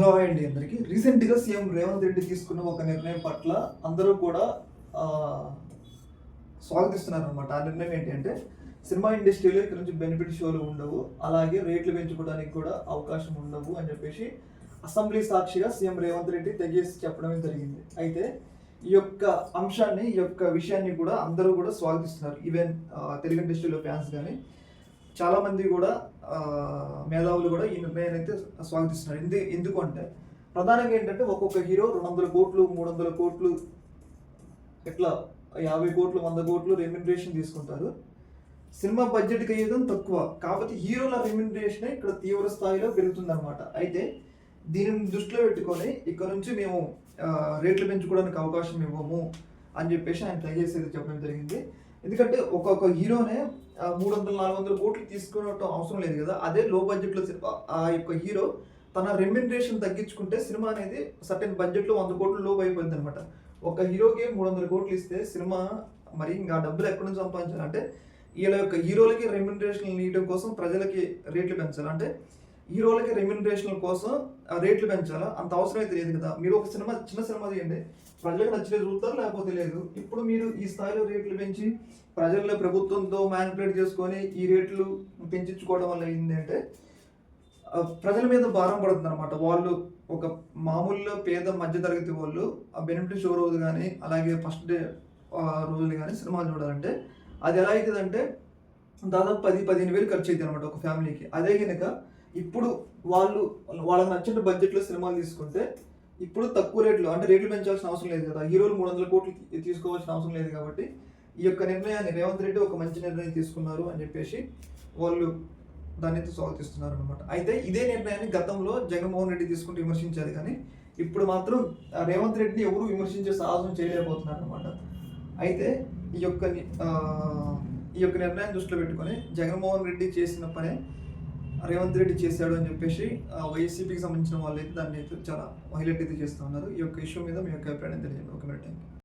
Hello అండి అందరికీ. రీసెంట్గా సీఎం రేవంత్ రెడ్డి తీసుకున్న ఒక నిర్ణయం పట్ల అందరూ కూడా స్వాగతిస్తున్నారు అనమాట ఆ నిర్ణయం ఏంటంటే సినిమా ఇండస్ట్రీలో ఇక్కడ నుంచి బెనిఫిట్ షోలు ఉండవు అలాగే రేట్లు పెంచుకోవడానికి కూడా అవకాశం ఉండవు అని చెప్పేసి అసెంబ్లీ సాక్షిగా సీఎం రేవంత్ రెడ్డి తెగేసి చెప్పడమే జరిగింది. అయితే ఈ యొక్క అంశాన్ని ఈ యొక్క విషయాన్ని కూడా అందరూ కూడా స్వాగతిస్తున్నారు. ఈవెన్ తెలుగు ఇండస్ట్రీలో ఫ్యాన్స్ కానీ చాలా మంది కూడా మేధావులు కూడా ఈ నిర్ణయాన్ని అయితే స్వాగతిస్తున్నారు. ఎందు ఎందుకు అంటే ప్రధానంగా ఏంటంటే ఒక్కొక్క హీరో రెండు వందల కోట్లు మూడు వందల కోట్లు ఎట్లా యాభై కోట్లు వంద కోట్లు రెమ్యునరేషన్ తీసుకుంటారు. సినిమా బడ్జెట్కి అయ్యేదం తక్కువ. కాకపోతే హీరోల రెమ్యునరేషన్ ఇక్కడ తీవ్ర స్థాయిలో పెరుగుతుంది అయితే దీనిని దృష్టిలో పెట్టుకొని ఇక్కడ నుంచి మేము రేట్లు పెంచుకోవడానికి అవకాశం ఇవ్వము అని చెప్పేసి ఆయన ట్రై చేసేది చెప్పడం జరిగింది. ఎందుకంటే ఒక్కొక్క హీరోనే మూడు వందల నాలుగు వందల కోట్లు తీసుకున్నట్టు అవసరం లేదు కదా. అదే లో బడ్జెట్లో ఆ యొక్క హీరో తన రెమ్యునరేషన్ తగ్గించుకుంటే సినిమా అనేది సర్టెన్ బడ్జెట్లో వంద కోట్లు లోపు అయిపోయింది అనమాట ఒక హీరోకి మూడు వందల కోట్లు ఇస్తే సినిమా మరి ఇంకా డబ్బులు ఎక్కడి నుంచి సంపాదించాలంటే వీళ్ళ యొక్క హీరోలకి రెమ్యునరేషన్ ఇవ్వడం కోసం ప్రజలకి రేట్లు పెంచాలి. అంటే హీరోలకి రెమ్యునరేషన్ కోసం ఆ రేట్లు పెంచాలా? అంత అవసరం అయితే లేదు కదా. మీరు ఒక సినిమా చిన్న సినిమా తీయండి. ప్రజలకు నచ్చితే చూస్తారు? లేకపోతే లేదు. ఇప్పుడు మీరు ఈ స్థాయిలో రేట్లు పెంచి ప్రజల్లో ప్రభుత్వంతో మ్యానిపులేట్ చేసుకొని ఈ రేట్లు పెంచుకోవడం వల్ల ఏంటంటే ప్రజల మీద భారం పడుతుంది అనమాట వాళ్ళు ఒక మామూలులో పేద మధ్యతరగతి వాళ్ళు ఆ బెనిఫిట్ షో రోజు కానీ అలాగే ఫస్ట్ డే రోజులు కానీ సినిమాలు చూడాలంటే అది ఎలా అవుతుందంటే దాదాపు పది పదిహేను వేలు ఖర్చు అవుతుంది అనమాట ఒక ఫ్యామిలీకి అదే కనుక ఇప్పుడు వాళ్ళు వాళ్ళకి నచ్చిన బడ్జెట్లో సినిమాలు తీసుకుంటే ఇప్పుడు తక్కువ రేట్లు అంటే రేట్లు పెంచాల్సిన అవసరం లేదు కదా. హీరోలు మూడు వందల కోట్లు తీసుకోవాల్సిన అవసరం లేదు కాబట్టి ఈ యొక్క నిర్ణయాన్ని రేవంత్ రెడ్డి ఒక మంచి నిర్ణయం తీసుకున్నారు అని చెప్పేసి వాళ్ళు దాన్ని స్వాగతిస్తున్నారు అనమాట అయితే ఇదే నిర్ణయాన్ని గతంలో జగన్మోహన్ రెడ్డి తీసుకుంటూ విమర్శించారు కానీ ఇప్పుడు మాత్రం రేవంత్ రెడ్డిని ఎవరు విమర్శించే సాహసం చేయలేకపోతున్నారు అనమాట అయితే ఈ యొక్క ఈ యొక్క నిర్ణయం దృష్టిలో పెట్టుకొని జగన్మోహన్ రెడ్డి చేసిన పనే రేవంత్ రెడ్డి చేశాడు అని చెప్పేసి వైసీపీకి సంబంధించిన వాళ్ళు అయితే దాన్ని అయితే చాలా హైలైట్ అయితే చేస్తూ ఉన్నారు. ఈ యొక్క ఇష్యూ మీద మీ యొక్క అభిప్రాయం తెలియజేయండి. ఒక మినిట్